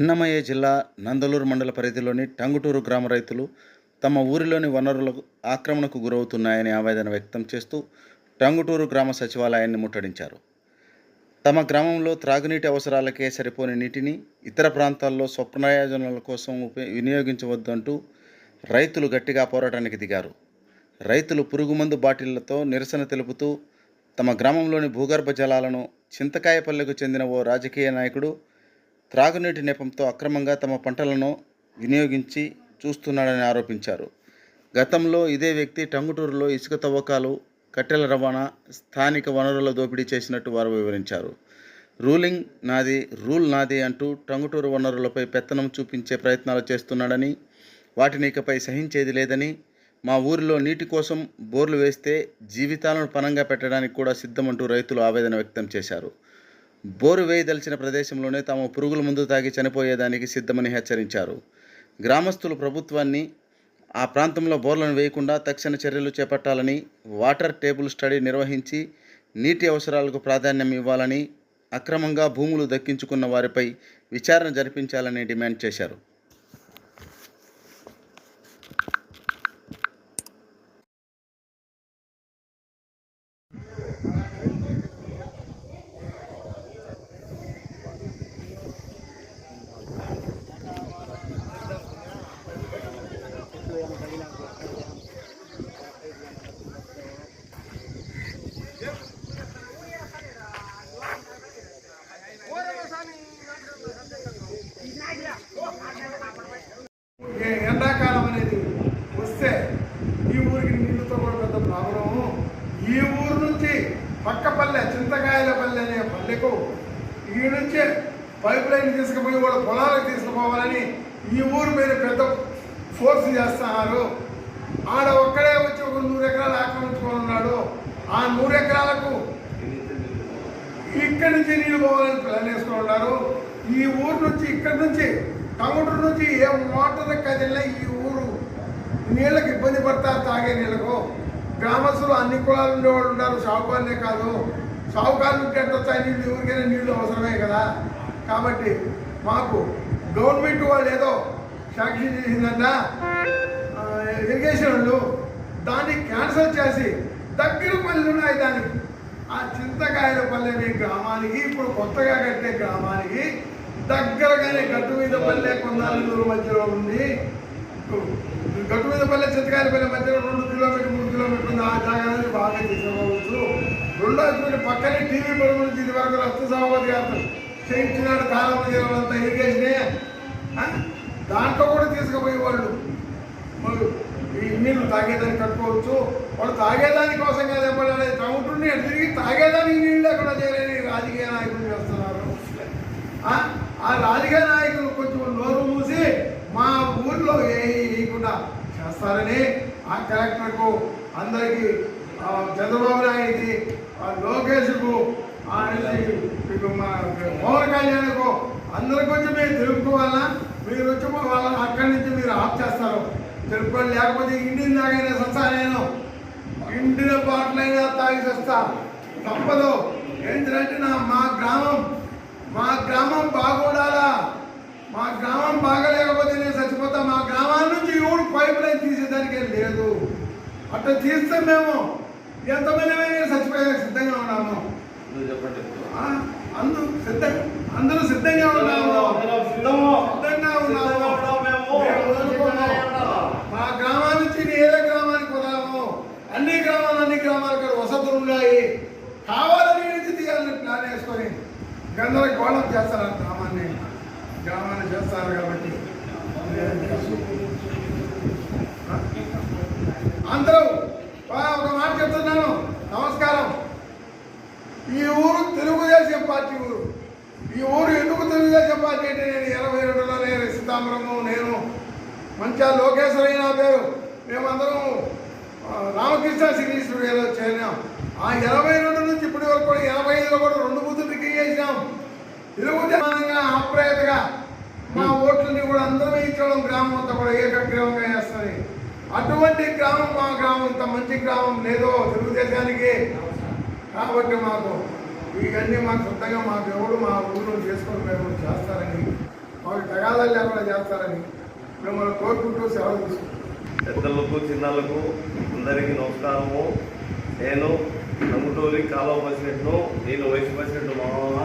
అన్నమయ్య జిల్లా నందలూరు మండల పరిధిలోని టంగుటూరు గ్రామ రైతులు తమ ఊరిలోని వనరులకు ఆక్రమణకు గురవుతున్నాయని ఆవేదన వ్యక్తం చేస్తూ టంగుటూరు గ్రామ సచివాలయాన్ని ముట్టడించారు. తమ గ్రామంలో త్రాగునీటి అవసరాలకే సరిపోని నీటిని ఇతర ప్రాంతాల్లో స్వప్నయోజనాల కోసం వినియోగించవద్దంటూ రైతులు గట్టిగా పోరాటానికి దిగారు. రైతులు పురుగుమందు బాటిళ్ళతో నిరసన తెలుపుతూ తమ గ్రామంలోని భూగర్భ జలాలను చింతకాయపల్లెకు చెందిన ఓ రాజకీయ నాయకుడు త్రాగునీటి నెపంతో అక్రమంగా తమ పంటలను వినియోగించి చూస్తున్నాడని ఆరోపించారు. గతంలో ఇదే వ్యక్తి టంగుటూరులో ఇసుక తవ్వకాలు కట్టెల రవాణా స్థానిక వనరుల దోపిడీ చేసినట్టు వారు వివరించారు. రూలింగ్ నాది రూల్ నాది అంటూ టంగుటూరు వనరులపై పెత్తనం చూపించే ప్రయత్నాలు చేస్తున్నాడని వాటిని ఇకపై సహించేది లేదని మా ఊరిలో నీటి కోసం బోర్లు వేస్తే జీవితాలను పనంగా పెట్టడానికి కూడా సిద్ధమంటూ రైతులు ఆవేదన వ్యక్తం చేశారు. బోరు వేయదలిచిన ప్రదేశంలోనే తాము పురుగుల మందు తాగి చనిపోయేదానికి సిద్ధమని హెచ్చరించారు. గ్రామస్తులు ప్రభుత్వాన్ని ఆ ప్రాంతంలో బోర్లను వేయకుండా తక్షణ చర్యలు చేపట్టాలని వాటర్ టేబుల్ స్టడీ నిర్వహించి నీటి అవసరాలకు ప్రాధాన్యం ఇవ్వాలని అక్రమంగా భూములు దక్కించుకున్న వారిపై విచారణ జరిపించాలని డిమాండ్ చేశారు ఏ ఎండాకాలం అనేది వస్తే ఈ ఊరికి నీళ్ళతో కూడా పెద్ద ప్రాబ్లము ఈ ఊరు నుంచి పక్క పల్లె చింతకాయల పల్లె అనే పల్లెకు ఈ నుంచే పైప్ లైన్ తీసుకుపోయి వాళ్ళ పొలాలకు తీసుకుపోవాలని ఈ ఊరు మీద పెద్ద ఫోర్స్ చేస్తున్నారు. ఆడ ఒక్కడే వచ్చి ఒక నూరు ఎకరాలు ఆక్రమించుకొని ఉన్నాడు. ఆ నూరు ఎకరాలకు ఇక్కడి నుంచి నీళ్ళు పోవాలని ప్లాన్ వేసుకుని ఉన్నారు. ఈ ఊరు నుంచి ఇక్కడి నుంచి టంగుటూరు నుంచి ఏ మోటార్ కదిలినా ఈ ఊరు నీళ్ళకి ఇబ్బంది పడతారు తాగే నీళ్ళకు. గ్రామస్తులు అన్ని కులాలు ఉండేవాళ్ళు ఉన్నారు. షాపు కాదు. షావుకారులు ఎట్లా వస్తాయి? నీళ్ళు ఎవరికైనా నీళ్ళు అవసరమే కదా. కాబట్టి మాకు గవర్నమెంట్ వాళ్ళు ఏదో శాంక్షన్ చేసిందంట ఇరిగేషన్ వాళ్ళు దాన్ని క్యాన్సిల్ చేసి దగ్గర పనులు ఉన్నాయి దానికి. ఆ చింతకాయల పల్లె అనే గ్రామానికి ఇప్పుడు కొత్తగా కట్టే గ్రామానికి దగ్గరగానే గట్టు మీద పల్లె కొందాలూరు మధ్యలో ఉంది. గట్టు మీద పల్లె చింతకాయల పల్లె మధ్యలో రెండు కిలోమీటర్ మూడు కిలోమీటర్ ఉంది. ఆ జాగా బాగా చేసాము రెండో పక్కనే టీవీ పరుగు దీని వరకు రక్త సమాపతి గారు చేయించినాడు కాలం అంతా ఇరిగేషనే దాంట్లో కూడా తీసుకుపోయే వాళ్ళు వాళ్ళు ఈ తాగేదానికి కట్టుకోవచ్చు. వాళ్ళు తాగేదాని కోసం కాదు ఎప్పుడైనా తమ్ముటుండి తిరిగి తాగేదానికి నీళ్ళు లేకుండా చేయలేని రాజకీయ నాయకులు చేస్తున్నారు. ఆ? రాజకీయ నాయకులు కొంచెం నోరు మూసి మా ఊర్లో వేయకుండా చేస్తారని ఆ కలెక్టర్కు అందరికీ చంద్రబాబు నాయుడికి లోకేష్కు ఆ మా పవన్ కళ్యాణ్కు అందరికి వచ్చి మీరు తెలుపుకోవాలా? మీరు వచ్చి వాళ్ళని అక్కడి నుంచి మీరు ఆఫ్ చేస్తారు. తెలుపుకోవాలి లేకపోతే ఇంటిని తాగైనా సస్తా నేను. ఇంటిన బాటలైనా తాగి సస్తా తప్పదు. ఏంటంటే నా మా గ్రామం మా గ్రామం బాగుండాలా? మా గ్రామం బాగలేకపోతే నేను చచ్చిపోతా. మా గ్రామాల నుంచి ఎవరు పైప్ లైన్ తీసేదానికి లేదు. అట్లా తీస్తే మేము ఎంతమంది అయినా చచ్చిపోయే సిద్ధంగా ఉన్నాము అందరూ సిద్ధ అందరూ సిద్ధంగా ఉన్నాము సిద్ధంగా. మా గ్రామం నుంచి ఏ గ్రామానికి వదలము. అన్ని గ్రామాలు అన్ని గ్రామాలకు వసతులు ఉన్నాయి. కావాలని నుంచి తీయాలని ప్లాన్ వేసుకొని గందరగోళం చేస్తారు ఆ గ్రామాన్ని. గ్రామాన్ని చేస్తారు కాబట్టి? అందరూ ఒక మాట చెప్తున్నాను నమస్కారం ఈ ఊరు తెలుగుదేశం పార్టీ ఊరు ఈ ఊరు ఎందుకు తెలుగుదేశం పార్టీ అంటే నేను ఇరవై రెండులో నేను నేను మంచిగా లోకేశ్వరయ్య నా పేరు. మేమందరం రామకృష్ణ సిరీస్ చేరినాం. ఆ ఇరవై రెండు నుంచి ఇప్పటి వరకు కూడా ఎనభై ఐదులో కూడా రెండు బుద్ధులు చేసినాం. తెలుగుదేశంగా ఆప్రాయతగా మా ఓట్లని కూడా అందరం ఇచ్చడం గ్రామం అంతా కూడా ఏకగ్రీవంగా వేస్తుంది అటువంటి గ్రామం మా గ్రామం ఇంత మంచి గ్రామం లేదో తెలుగుదేశానికి కాబట్టి మాకు. ఇవన్నీ మాకు సొంతంగా మాకు దేవుడు మా ఊళ్ళో చేసుకొని మేము చేస్తారని మాకు తగాదాలు లేకుండా చేస్తారని మిమ్మల్ని కోరుకుంటూ సెలవు తీసుకుంటాం పెద్దలకు చిన్నలకు అందరికీ నమస్కారము. నేను నంగుటూరి కాలువ ప్రెసిడెంట్ను నేను వైస్ ప్రెసిడెంట్ మామ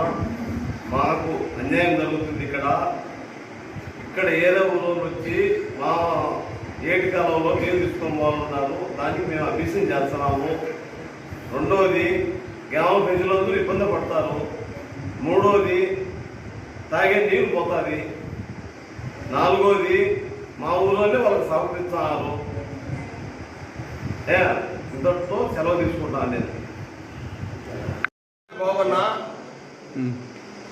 మాకు అన్యాయం జరుగుతుంది ఇక్కడ. ఇక్కడ ఏదో ఊరు వచ్చి మా ఏటి కాలంలో నీరు తీసుకొని పోతున్నారు దానికి మేము అభ్యసం చేస్తున్నాము. రెండవది గ్రామ ప్రజలందరూ ఇబ్బంది పడతారు. మూడవది తాగే నీరు పోతుంది. నాలుగోది మా ఊళ్ళోనే వాళ్ళకి ఏ ఇంతటితో సెలవు తీసుకుంటాను నేను బాబన్న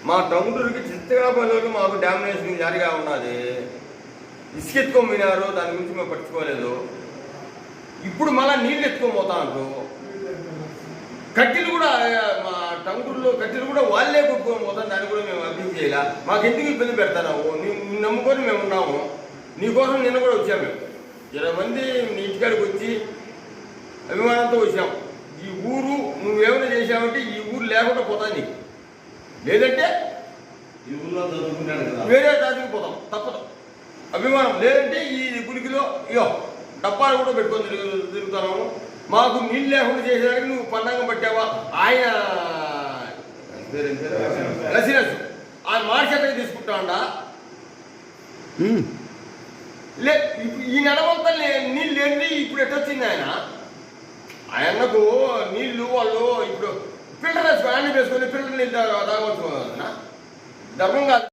మా టంగుటూరుకి చిత్తగా పనులు మాకు డామినేషన్ జారిగా ఉన్నది. ఇసుక ఎత్తుకోమినారు దాని గురించి మేము పట్టించుకోలేదు. ఇప్పుడు మళ్ళీ నీళ్ళు ఎత్తుకొని పోతాను కట్టెలు కూడా మా టంగుటూరులో కట్టెలు కూడా వాళ్ళే కొట్టుకొని పోతాం దాన్ని కూడా మేము అభివృద్ధి చేయాల. మాకు ఎందుకు ఇబ్బంది పెడతావు నీ నమ్ముకొని మేము ఉన్నాము. నీకోసం నిన్న కూడా వచ్చాము మేము. ఇరవై మంది నీ ఇంటికాడికి వచ్చి అభిమానంతో వచ్చాం. ఈ ఊరు నువ్వేమైనా చేసావంటే ఈ ఊరు లేకుండా పోతా నీకు. లేదంటే ఈ ఊళ్ళో చదువుకున్నాను కదా. వేరే రాజుకి పోతాం. తప్పదు. అభిమానం. లేదంటే ఈ గుడికిలో ఇయో డబ్బాలు కూడా పెట్టుకొని తిరుగు తిరుగుతున్నాము. మాకు నీళ్ళు లేకుండా చేసేదానికి నువ్వు పండగం పట్టావా? ఆయన పేరేం పేరు? లసిరస్ ఆయన మార్కెట్ తీసుకుంటాడా లే ఈ నడవంతా లే- నీళ్ళు లేని ఇప్పుడు ఎట్టొచ్చింది ఆయన? ఆయనకు నీళ్ళు వాళ్ళు ఇప్పుడు ఫిల్టర్ వేసుకొని అన్ని వేసుకొని ఫిల్టర్ నీళ్ళు తాగ- తాగవచ్చు ధర్మం కాదు.